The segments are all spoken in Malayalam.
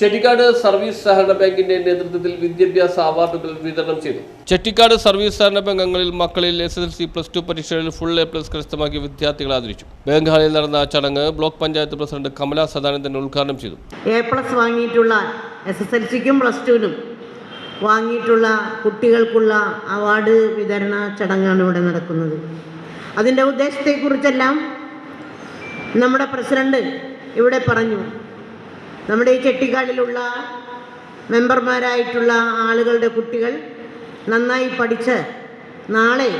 Chettikad service സഹകരണ ബാങ്കിന്റെ നേതൃത്വത്തിൽ വിദ്യാഭ്യാസ അവാർഡുകൾ വിതരണം ചെയ്തു. ചെട്ടിക്കാട് സർവീസ് സഹകരണ ബാങ്ക് അംഗങ്ങളിൽ മക്കളിൽ S S L C plus two പരീക്ഷകളിൽ ഫുൾ എ പ്ലസ് കരസ്ഥമാക്കിയ വിദ്യാർത്ഥികളെ ആദരിച്ചു. ബാങ്ക് ഹാളിൽ നടന്ന ചടങ്ങ് ബ്ലോക്ക് പഞ്ചായത്ത് പ്രസിഡന്റ് കമല സദാനന്ദൻ ഉദ്ഘാടനം ചെയ്തു. എ പ്ലസ് വാങ്ങിയിട്ടുള്ള എസ് എസ് എൽ സിക്കും പ്ലസ് ടുവിനും വാങ്ങിയിട്ടുള്ള കുട്ടികൾക്കുള്ള അവാർഡ് വിതരണ ചടങ്ങാണ് ഇവിടെ നടക്കുന്നത്. അതിന്റെ ഉദ്ദേശത്തെക്കുറിച്ചെല്ലാം നമ്മുടെ പ്രസിഡന്റ് ഇവിടെ പറഞ്ഞു. നമ്മുടെ ഈ ചെട്ടിക്കാടിലുള്ള മെമ്പർമാരായിട്ടുള്ള ആളുകളുടെ കുട്ടികൾ നന്നായി പഠിച്ച് നാളെ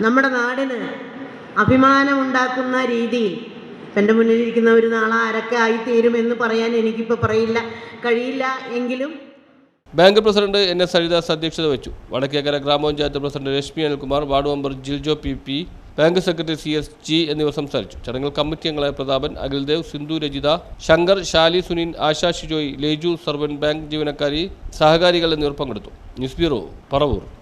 നമ്മുടെ നാടിന് അഭിമാനമുണ്ടാക്കുന്ന രീതിയിൽ എന്റെ മുന്നിലിരിക്കുന്ന ഒരു നാളെ ആരൊക്കെ ആയിത്തീരുമെന്ന് പറയാൻ എനിക്കിപ്പോൾ പറയില്ല കഴിയില്ല എങ്കിലും bank president N S Haridas അധ്യക്ഷത വഹിച്ചു. വടക്കേക്കര ഗ്രാമപഞ്ചായത്ത് president Reshmi Anilkumar ward member Jiljo P P bank secretary C S G എന്നിവർ സംസാരിച്ചു. ചടങ്ങിൽ കമ്മിറ്റി അംഗങ്ങളായ പ്രതാപൻ അഖിൽദേവ് സിന്ധു രജിത ശങ്കർ ഷാലി സുനിൻ ആശാ ഷിജോയ് ലേജു സർവൻ ബാങ്ക് ജീവനക്കാരി സഹകാരികൾ എന്നിവർ പങ്കെടുത്തു. News bureau Paravur.